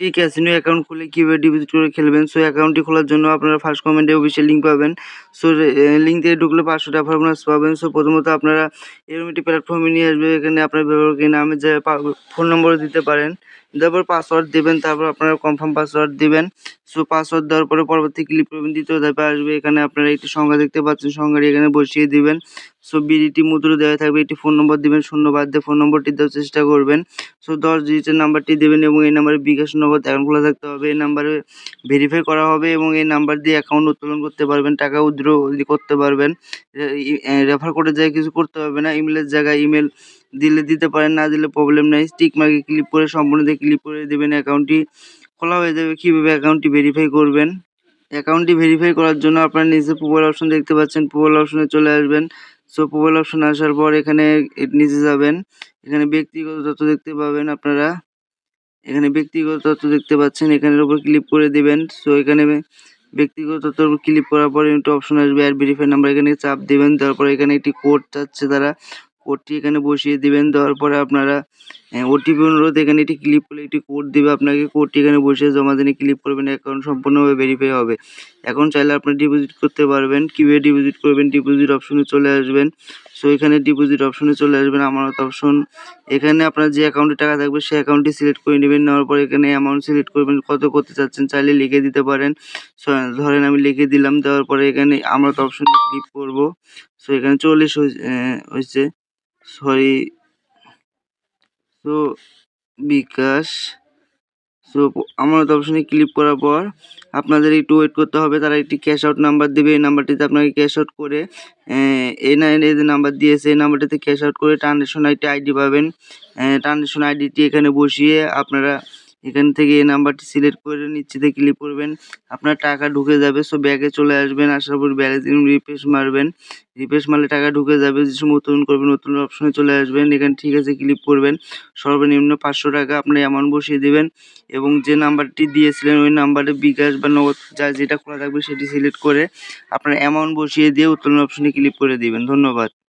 একটি casino account খুলে কীভাবে ডিপোজিট করে খেলবেন? সো অ্যাকাউন্টটি খোলার জন্য আপনারা ফার্স্ট কমেন্টে অফিসিয়াল লিঙ্ক পাবেন। সো লিঙ্ক থেকে ঢুকলে পাঁচশো টাকা বোনাস পাবেন। সো প্রথমত আপনারা এরকম একটি প্ল্যাটফর্মে নিয়ে আসবে, এখানে আপনার ব্যবহারকারী নামের জায়গায় ফোন নম্বর দিতে পারেন। তারপর পাসওয়ার্ড দেবেন, তারপর আপনারা কনফার্ম পাসওয়ার্ড দেবেন। সো পাসওয়ার্ড দেওয়ার পরে পরবর্তী করবেন দ্বিতীয় ধাপে আসবে। এখানে আপনারা একটি সংখ্যা দেখতে পাচ্ছেন, সংখ্যাটি এখানে বসিয়ে দিবেন। সো বিডিটি মুদ্রা দেওয়া থাকবে একটি ফোন নম্বর দেবেন, শূন্য বাদ দিয়ে ফোন নম্বরটি দেওয়ার চেষ্টা করবেন। সো দশ ডিজিটের নাম্বারটি দেবেন এবং এই নাম্বারে বিকাশ নগদ অ্যাকাউন্ট খোলা থাকতে হবে। এই নাম্বারে ভেরিফাই করা হবে এবং এই নাম্বার দিয়ে অ্যাকাউন্ট উত্তোলন করতে পারবেন, টাকা উইথড্র করতে পারবেন। রেফার করে যায় কিছু করতে হবে না ইমেলের জায়গায় ইমেল দিলে দিতে পারেন, না দিলে প্রবলেম নাই। স্টিক মার্কে ক্লিক করে সম্পূর্ণ দিয়ে ক্লিক করে দেবেন অ্যাকাউন্টটি খোলা হয়ে যাবে। কীভাবে অ্যাকাউন্টটি ভেরিফাই করবেন? অ্যাকাউন্টটি ভেরিফাই করার জন্য আপনারা নিচে প্রোফাইল অপশন দেখতে পাচ্ছেন। প্রোফাইল অপশনে চলে আসবেন। সো প্রোফাইল অপশন আসার পর এখানে নিচে যাবেন। এখানে ব্যক্তিগত তথ্য দেখতে পাবেন আপনারা। এখানে ব্যক্তিগত তথ্য দেখতে পাচ্ছেন। এখানের উপর ক্লিক করে দিবেন। সো এখানে ব্যক্তিগত তথ্য ক্লিক করার পরে একটু অপশন আসবে। আর ভেরিফাই নাম্বার এখানে চাপ দেবেন। তারপর এখানে একটি কোড চাচ্ছে তারা। কোডটি এখানে বসিয়ে দিবেন। দেওয়ার পরে আপনারা ওটিপি অনুরোধ এখানে একটি ক্লিক করলে একটি কোড দেবে। আপনাকে কোডটি এখানে বসিয়ে জমা দিনে ক্লিক করবেন। অ্যাকাউন্ট সম্পূর্ণভাবে ভেরিফাই হবে। এখন চাইলে আপনি ডিপোজিট করতে পারবেন। কীভাবে ডিপোজিট করবেন? ডিপোজিট অপশনে চলে আসবেন। সো এখানে ডিপোজিট অপশনে চলে আসবেন আমানত অপশন এখানে আপনার যে অ্যাকাউন্টে টাকা থাকবে, সেই অ্যাকাউন্টটি সিলেক্ট করে নেবেন। নেওয়ার পর এখানে অ্যামাউন্ট সিলেক্ট করবেন। কত করতে চাচ্ছেন চাইলে লিখে দিতে পারেন। ধরেন আমি লিখে দিলাম। দেওয়ার পরে এখানে আমানত অপশনে ক্লিক করব। সো এখানে চল্লিশ হয়েছে সরি, সো, বিকাশ, সো আমানত অপশনে ক্লিক করার পর আপনাদের একটু ওয়েট করতে হবে, তারা একটি ক্যাশ আউট নাম্বার দেবে, এই নাম্বারটিতে আপনাকে ক্যাশ আউট করে এই নাইন যে নাম্বার দিয়েছে, এই নাম্বারটিতে ক্যাশ আউট করে ট্রানজেকশন আইটি আইডি পাবেন ট্রানজেকশন আইডিটি এখানে বসিয়ে আপনারা এখান থেকে এই নাম্বারটি সিলেক্ট করে নিচেতে ক্লিক করবেন। আপনার টাকা ঢুকে যাবে, সো ব্যাগে চলে আসবেন আসার পর ব্যালেন্স রিফ্রেশ মারবেন। রিফ্রেশ মারলে টাকা ঢুকে যাবে, যে নতুন করবেন, নতুন অপশনে চলে আসবেন, এখানে ঠিক আছে ক্লিক করবেন। সর্বনিম্ন পাঁচশো টাকা আপনি অ্যামাউন্ট বসিয়ে দেবেন এবং যে নাম্বারটি দিয়েছিলেন, ওই নাম্বারে বিকাশ বা নগদ যা যেটা খোলা থাকবে সেটি সিলেক্ট করে আপনার অ্যামাউন্ট বসিয়ে দিয়ে উত্তোলন অপশনে ক্লিক করে দিবেন। ধন্যবাদ।